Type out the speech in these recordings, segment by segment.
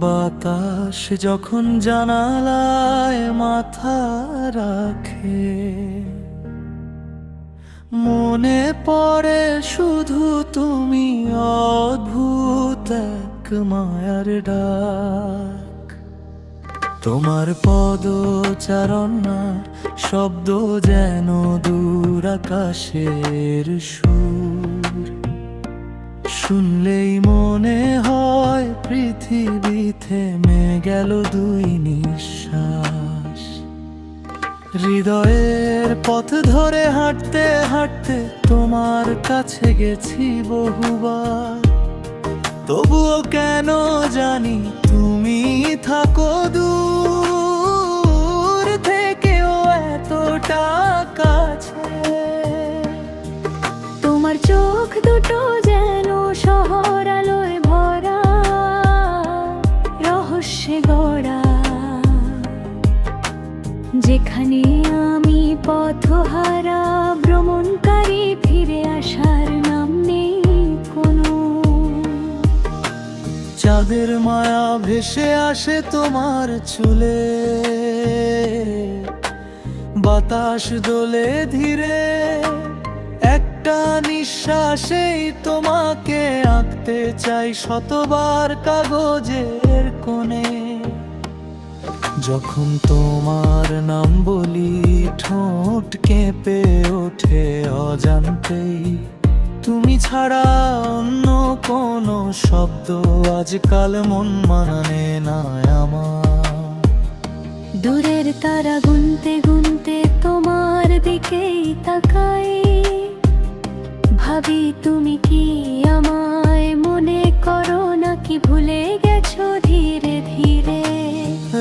বাতাস যখন জানালায় মাথা রাখে। মনে পড়ে শুধু তুমি অদ্ভুত এক মায়ার ডাক। তোমার পদচারণা শব্দ যেন দূর আকাশের সুর। শুনলেই মনে হয় পৃথিবী থেমে গেল দুই নিঃশ্বাস। হৃদয়ের পথ ধরে হাঁটতে হাঁটতে তোমার কাছে গেছি বহুবার। তবুও কেন জানি তুমি থাকো দূর। যেখানে আমি পথহারা, ভ্রমণকারী, ফিরে আসার নাম নেই কোনো। চাঁদের মায়া ভেসে আসে তোমার চুলে। বাতাস দোলে ধীরে, একটা নিঃশ্বাসেই তোমাকে আঁকতে চাই শতবার কাগজের কোণে। যখন তোমার নাম বলি, ঠোঁট কেঁপে ওঠে অজান্তেই। তুমি ছাড়া অন্য কোনো শব্দ আজকাল মন মানে না আমার। দূরের তারা গুনতে গুনতে তোমার দিকেই তাকাই। ভাবি তুমি কি আমায়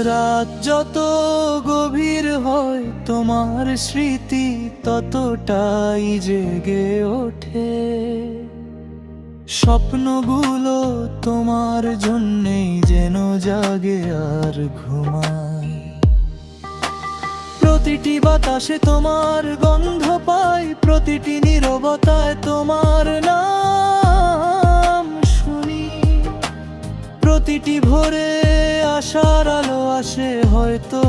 রাত যত গভীর হয়, তোমার স্মৃতি ততটাই জেগে ওঠে। স্বপ্নগুলো তোমার জন্যেই যেন জাগে আর ঘুমায়। প্রতিটি বাতাসে তোমার গন্ধ পাই, প্রতিটি নীরবতায় তোমার নাম শুনি। প্রতিটি ভোরে আশার আসে হয়তো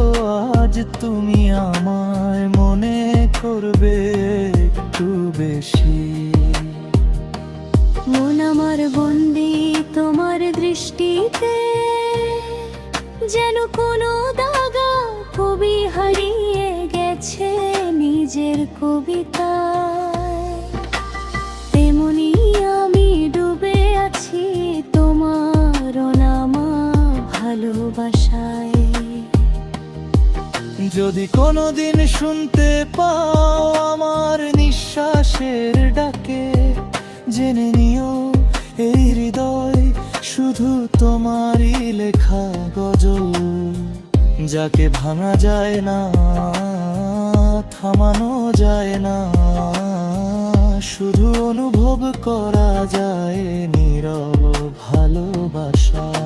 আজ তুমি আমায় মনে করবে একটু বেশি। মন আমার বন্দি তোমার দৃষ্টিতে, যেন কোনো দাগা কবি হারিয়ে গেছে নিজের কবিতায় যদি কোনোদিন শুনতে পাও আমার নিঃশ্বাসের ডাকে, জেনে নিও এই হৃদয় শুধু তোমারই লেখা গজল, যাকে ভাঙা যায় না, থামানো যায় না, শুধু অনুভব করা যায় নীরব ভালোবাসা।